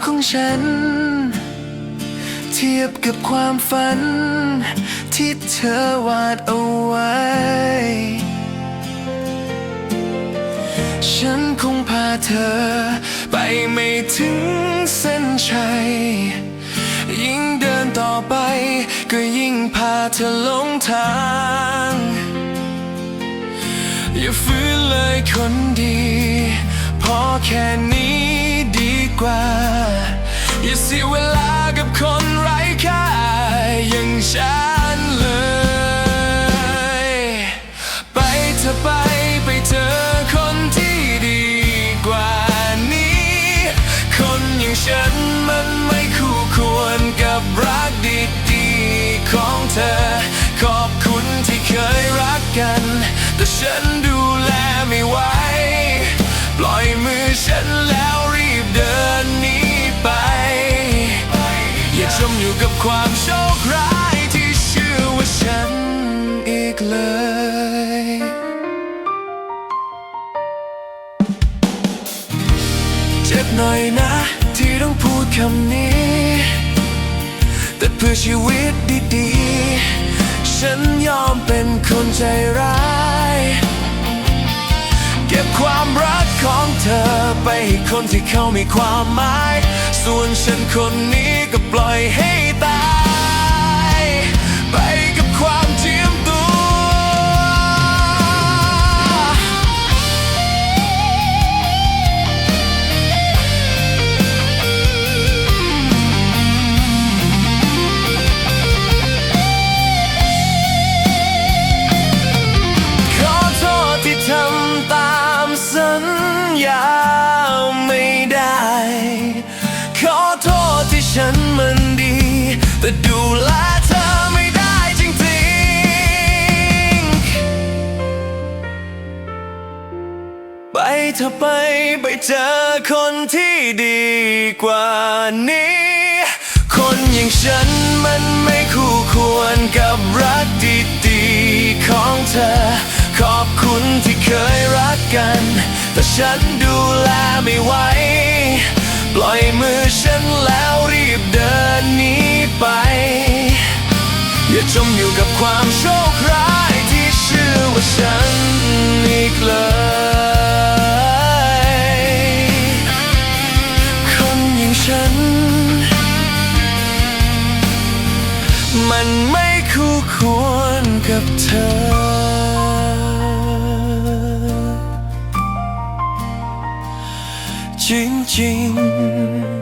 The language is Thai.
ฉัน เทียบกับความฝัน ที่เธอวาดเอาไว้ ฉันคงพาเธอ ไปไม่ถึงเส้นชัย ยิ่งเดินต่อไป ก็ยิ่งพาเธอหลงทาง อย่าฝืนเลยคนดี พอแค่นี้ กัน แต่ฉันดูแลไม่ไหว ปล่อยมือฉันแล้วรีบเดินหนีไป อย่าจมอยู่กับความโชคร้ายที่ชื่อว่าฉันอีกเลยเจ็บหน่อยนะที่ต้องพูดคำนี้ แต่เพื่อชีวิตดีๆ ฉันยอมเป็นคนใจร้าย เก็บความรักของเธอไปให้คนที่เขามีความหมาย ส่วนฉันคนนี้ ตามสัญญาไม่ได้ ขอโทษที่ฉันมันดี แต่ดูแลเธอไม่ได้จริงๆ ไปเธอไปไปเจอคนที่ดีกว่านี้ คนอย่างฉันมันไม่คู่ควรกับรักดีๆของเธอ ขอบคุณที่ เคยรักกัน แต่ฉันดูแลไม่ไหว ปล่อยมือฉันแล้วรีบเดินหนีไป อย่าจมอยู่กับความโชคร้ายที่ชื่อว่าฉันอีกเลยคนอย่างฉัน มันไม่คู่ควรกับเธอ จริงๆ